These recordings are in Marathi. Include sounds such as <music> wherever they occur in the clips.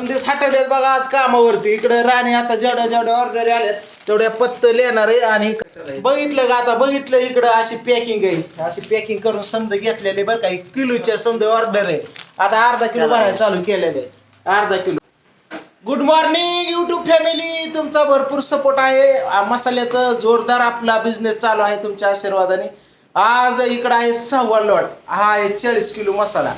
समजेच हटवलेत बघा आज कामावरती. इकडे राणी आता जेवढ्या जेवढ्या ऑर्डर आल्यात तेवढ्या पत्त लिहिणार आहे आणि बघितलं का आता? बघितलं इकडं अशी पॅकिंग आहे. अशी पॅकिंग करून समजा घेतलेले बरं का. किलोच्या समजा ऑर्डर आहे. आता अर्धा किलो भरायला चालू केलेले. अर्धा kilo. Good morning YouTube family तुमचा भरपूर सपोर्ट आहे. मसाल्याचा जोरदार आपला बिझनेस चालू आहे तुमच्या आशीर्वादाने. आज इकडं आहे सव्वा लॉट हा आहे चाळीस किलो मसाला.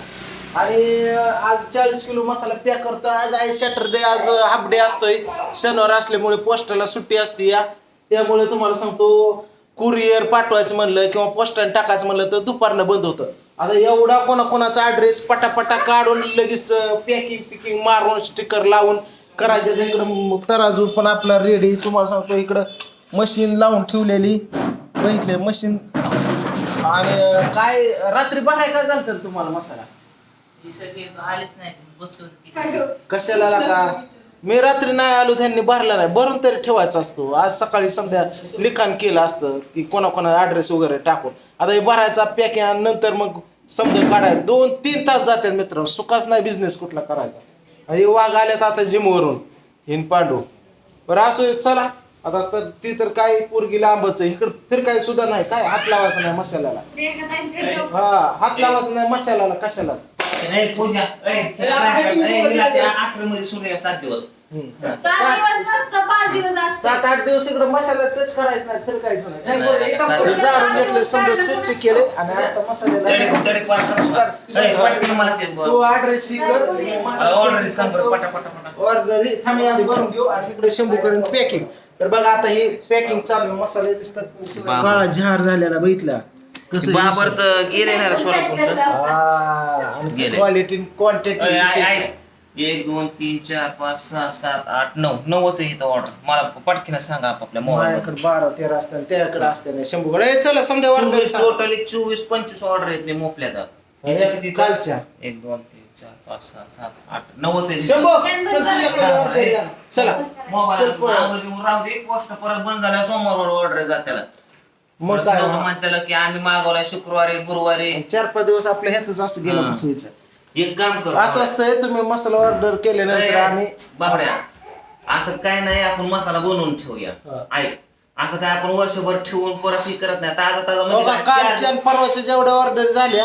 आणि आज चाळीस किलो मसाला पॅक करतो आज आहे सॅटरडे आज हाफ डे असतोय. शनिवार असल्यामुळे पोस्टाला सुट्टी असते या. त्यामुळे तुम्हाला सांगतो कुरिअर पाठवायचं म्हणलं किंवा पोस्टाने टाकायचं म्हणलं तर दुपारनं बंद होतं. आता एवढा कोणाकोणाचा ॲड्रेस पटापटा काढून लगेच पॅकिंग पिकिंग मारून स्टिकर लावून करायचं. इकडं तराजू पण आपला रेडी तुम्हाला सांगतो इकडं मशीन लावून ठेवलेली. बघितले मशीन आणि काय रात्री बाहेर काय झालं तुम्हाला मसाला? ही सगळी आलेच नाही. कशाला का मी रात्री नाही आलो त्यांनी भरला नाही. भरून तरी ठेवायचा असतो. आज सकाळी समजा लिखाण केलं असतं की कोणाकोणा ऍड्रेस वगैरे टाकून. आता हे भरायचा पॅकिंग नंतर मग समजा काढाय दोन तीन तास जातात मित्र सुखाच नाही बिझनेस कुठला करायचा. आणि हे वाघ आल्यात आता जिमवरून हिन पांडू. बरं असो दे, चला. आता तर ती तर काय पोरगी लांबच आहे. इकडं फिर काय सुद्धा नाही. काय हात लावायचा नाही मसाल्याला. हा हात लावायचा नाही मसाल्याला कशाला? नाही, पूजा. सूर्य सात दिवस. सात दिवस नसतं पाच दिवस असतं. सात आठ दिवस इकडे मसाला टच करायचं नाही फिरकायचं नाही. जाळून घेतलं समजा स्वच्छ केले आणि आता मसाल्याला ते ऍड्रेस कर ऑर्डर ऑर्डर थांबी आधी भरून घेऊ. आणि इकडे शंभू करून पॅकिंग तर बघा आता हे पॅकिंग चालू आहे. मसाले दिसतात. काळा झार झालेला बघितला. कसं बाबरच गेले ना सोलापूरचं. Quality A, quantity. एक दोन तीन चार पाच सहा सात आठ नऊ. नऊच आहे इथं ऑर्डर मला पटकीनं सांगा आपापल्या मोबाईल माझ्याकडे बारा तेरा असतात त्याकडे असते नाही. शंभू कडे. चला समजा order चोवीस सांग. टोटली चोवीस पंचवीस ऑर्डर आहेत मी मोपल्यात हे कालच्या. एक दोन तीन चार पाच सहा सात आठ नऊच आहे. शंभू चल तुझ्याकडे मोबाईल चल. पळ. राहू दे. पोस्ट परत बंद झाल्या सोमवारवर ऑर्डर जात त्याला मग परत काय लोकं की आम्ही मागवलाय शुक्रवारी गुरुवारी. चार पाच दिवस आपल्या ह्यातच असं गेलं हा. बसवायचं. एक काम कर असं असतंय तुम्ही मसाला ऑर्डर केल्यानंतर आम्ही बाबड्या असं काय नाही आपण मसाला बनवून ठेवूया. हा. ऐक असं काय आपण वर्षभर ठेवून परत हे करत नाही. ताजा ताजा म्हणजे बघा काय? कालच्या चार- आणि परवाच्या जेवढ्या ऑर्डर झाल्या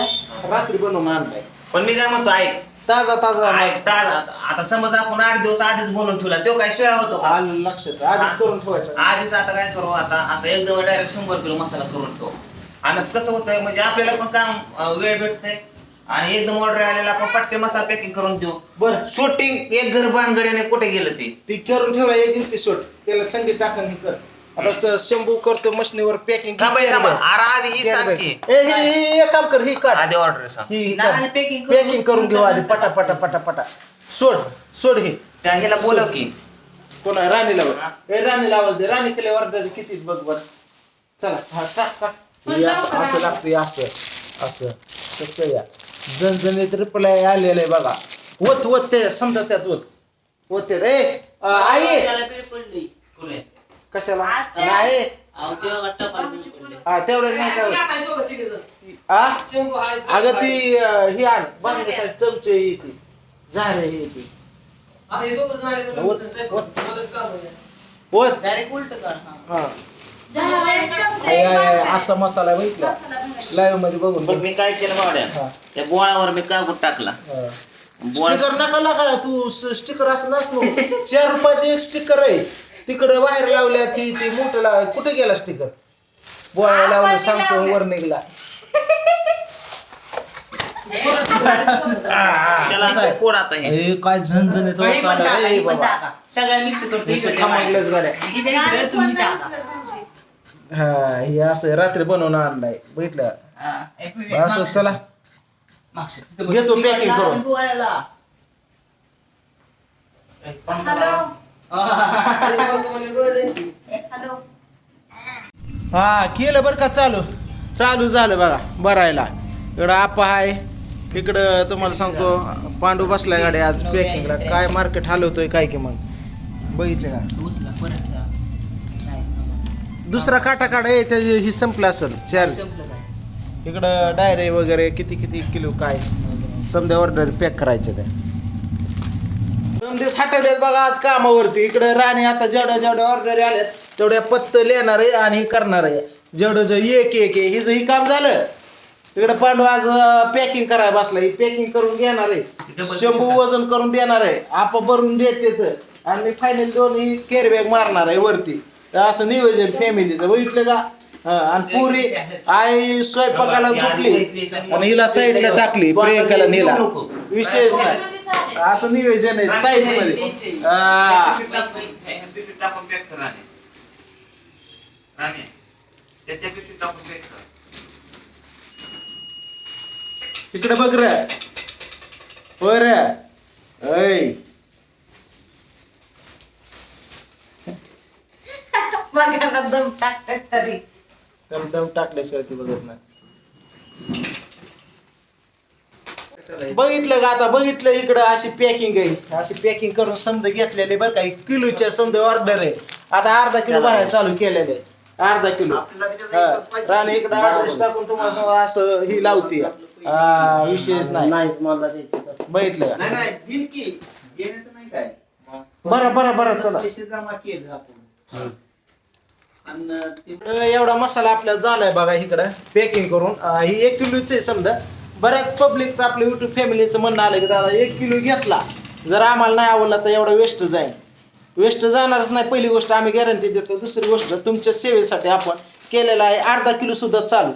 रात्री बनवून आणलाय. पण मी काय म्हणतो ऐक ताजा ताजा ऐक ताजा. आता समज आपण आठ दिवस आधीच बनवून ठेवला तो काय शिळा होतो का? आलं लक्षात. आधीच करून ठेवायचं. आधीच आता काय करू? आता आता एकदम डायरेक्ट शंभर किलो मसाला करून ठेवू. आणि कसं होतंय म्हणजे आपल्याला पण काम अं, वेळ भेटतंय. आणि एकदम ऑर्डर आलेला आपण पटके मसाला पॅकिंग करून देऊ बरं. शूटिंग एक घर बांधगड्याने कुठे गेलं ते? ती करून ठेवला एक एपिसोड त्याला संगीत टाकून हे कर. आता स- शंभू करतो मशनीवर पॅकिंग थांबा थांबा अरे आधी ही सांग की. एक काम कर ही काढ. आधी ऑर्डर सांग. ही नाही, packing करून- पॅकिंग करून घेऊ आधी. पटा पटा पटा पटा. सोड सोड हे. त्या ह्याला बोलव की. कोणा राणीला बघ ए राणीला आवाज दे. राणी केले ऑर्डर किती बघ बर. चला हा टाक टाक हे असं असं लागतं हे असं असं. तसं या. जनजणीत रिप्लाय आलेलं आहे बघा. ओत ओत ते समजा त्यात ओत ओत ते. अ, आई? कशाला. नाही. अहो, तेव्हा वाटतं मला बिल पडले. हा तेवढं नाही का? हा अगं ती अ, ही आण. बांधण्यासाठी चमचे ही ती. झाडे ही ती. ओत Direct उलटं कर, हा. हा. दहा वेळेस आय, चमचे आय, आय, भरले. असा मसाला बघितला. लाईव्हमध्ये बघून बरं मी काय केलं बावड्या. त्या बोळावर मी कागद टाकला. बोळा स्टिकर नका लागा तू स्टिकर असं नसलो चार रुपयाचं एक स्टिकर आहे. तिकडे बाहेर लावल्या ती ती मोठं लाव कुठे गेला स्टिकर बोळा लावलं सांगतो. वर निघला. त्याला असं फोड आता हे. हे काय मिक्स करतो गाड्या. नाचलं म्हणजे. हा हे असं रात्री बनवून आणलाय बघितलं? असं चला. घेतो packing करून. हॅलो हा केलं बरं का? चालू. चालू झालं बघा भरायला. इकडं आप आहे इकडं तुम्हाला सांगतो पांडू बसलाय गाडी आज पॅकिंगला काय मार्केट हलवतोय काय की मग. बघितलं का? दुसरा काटा काढा आहे त्याची ही संपला असेल चार्ज इकडं डायरे वगैरे किती किती किलो काय? समजा ऑर्डर पॅक करायचे त्या समजेच हटवलेत बघा आज कामावरती. इकडे राणे आता जेवढ्या जेवढ्या ऑर्डर आल्यात तेवढ्या पत्त लिहिणार आहे आणि करणार आहे. जेवढं जे एक एक आहे हिचं ही काम झालं इकडे पांडू आज पॅकिंग करायला बसला. ही पॅकिंग करून घेणार आहे. शंभू वजन करून देणार आहे. आप भरून देते तर. आणि मी फायनल दोन ही केअर बॅग मारणार आहे वरती. असं नियोजन फॅमिलीचं बघितलं का आणि पुरी. आई स्वयंपाकाला झोपली. आणि हिला साईडला टाकली. प्रियंकाला नेला. विशेष नाही. असं नियोजन आहे टाईममध्ये. हा. इकडे बघ रे. होय रे. ऐ. <laughs> बघायला दम टाकतात तरी. दम दम टाकल्याशिवाय ती बघत नाही. बघितलं का आता? बघितलं इकडं अशी पॅकिंग आहे. अशी पॅकिंग करून समजा घेतलेले बरं का. एक किलोच्या समजा ऑर्डर आहे. आता अर्धा किलो भरायला चालू केलेलं. आहे अर्धा किलो. राणी इकडं ऍड्रेस टाकून तुम्हाला समजा असं ही लावते. हा, विशेष नाही. बघितलं का? नाही नाही दिल की. घेण्याचं नाही काय. बरं बरं बरं चला. पैसे जमा केले आपण. आणि ते इकडं एवढा मसाला आपला झालाय बघा इकडं. पॅकिंग करून. अं, ही एक किलोच आहे समजा. बऱ्याच पब्लिकचं आपलं युट्यूब फॅमिलीचं म्हणणं आलं की दादा एक किलो घेतला. जर आम्हाला नाही आवडला तर एवढा वेस्ट जाईल. वेस्ट जाणारच नाही. पहिली गोष्ट आम्ही गॅरंटी देतो. दुसरी गोष्ट तुमच्या सेवेसाठी आपण केलेलं आहे अर्धा किलो सुद्धा चालू.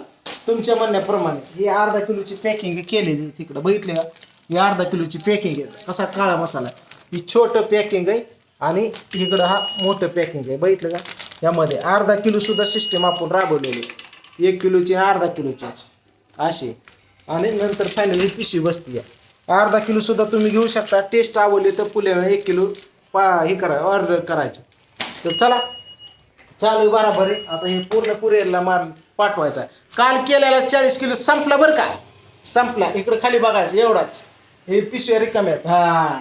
तुमच्या म्हणण्याप्रमाणे. ही अर्धा किलोची पॅकिंग केलेली तिकडं. बघितले का? ही अर्धा किलोची पॅकिंग आहे. कसा काळा मसाला ही छोटं पॅकिंग आहे आणि इकडं हा मोठं पॅकिंग आहे. बघितलं का? यामध्ये अर्धा किलोसुद्धा सिस्टीम आपण राबवलेली आहे. एक किलोची आणि अर्धा किलोची. अशी. आणि नंतर फायनल ही पिशवी बसती आहे अर्धा किलो सुद्धा तुम्ही घेऊ शकता. टेस्ट आवडली तर पुल्या एक किलो पा हे करा ऑर्डर करायचं. तर चला चालू बराबर. आहे आता हे पूर्ण कुरिअरला मार पाठवायचा. आहे. काल केलेला चाळीस किलो संपला बरं का? संपला. इकडं खाली बघायचं एवढाच. हे पिशव्या रिकाम्या आहेत. हा.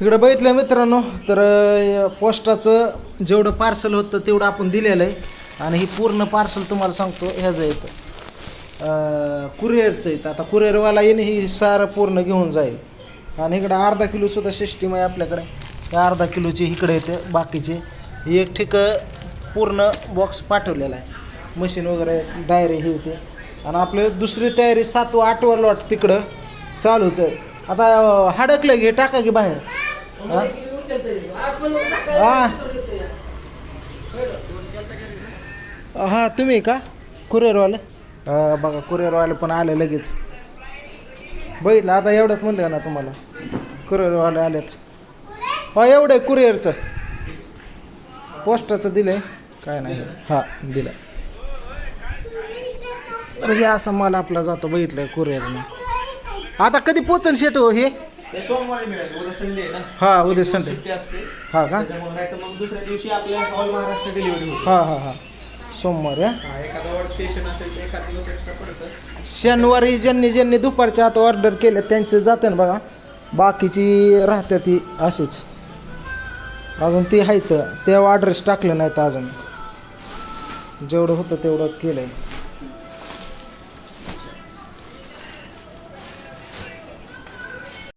इकडं बघितलं मित्रांनो तर पोस्टाचं जेवढं पार्सल होतं तेवढं आपण दिलेलं आहे. आणि हे पूर्ण पार्सल तुम्हाला सांगतो ह्याचं येतं कुरिअरचं येतं आता कुरिअरवाला येणे ही सारं पूर्ण घेऊन जाईल. आणि इकडं अर्धा किलोसुद्धा सिस्टीम आहे आपल्याकडे. त्या अर्धा किलोची इकडे येते बाकीचे. ही एक ठिक पूर्ण बॉक्स पाठवलेला आहे. मशीन वगैरे डायरी हे येते आणि आपलं दुसरी तयारी सातवा आठवा लॉट तिकडं चालूच आहे. आता हडकलं घे टाका की बाहेर. हां तुम्ही का? कुरिअरवाले? बघा कुरिअरवाले पण आले लगेच. बघितलं आता एवढंच म्हणलं ना तुम्हाला. कुरिअरवाले आलेत. हा एवढं आहे कुरिअरचं पोस्टाचं दिलंय. काय नाही. हा दिलं. तर हे असं माल आपला जातो बघितलं कुरिअरनं आता कधी पोचन शेट हो? हे ते सोमवारी मिळेल उद्या संडे आहे ना. हा उद्या संडे. असते. हा का? त्याच्यामुळे नाही तर मग दुसऱ्या दिवशी आपल्या ऑल महाराष्ट्र डिलिव्हरी होईल. हा हा हा. सोमवार शनिवारी ज्यांनी ज्यांनी दुपारच्या आता ऑर्डर केले त्यांचे जाते ना बघा. बाकीची राहते ती अशीच. अजून ती आहेत ते ऑर्डर्स टाकले नाहीत अजून. जेवढं होतं तेवढं केलं आहे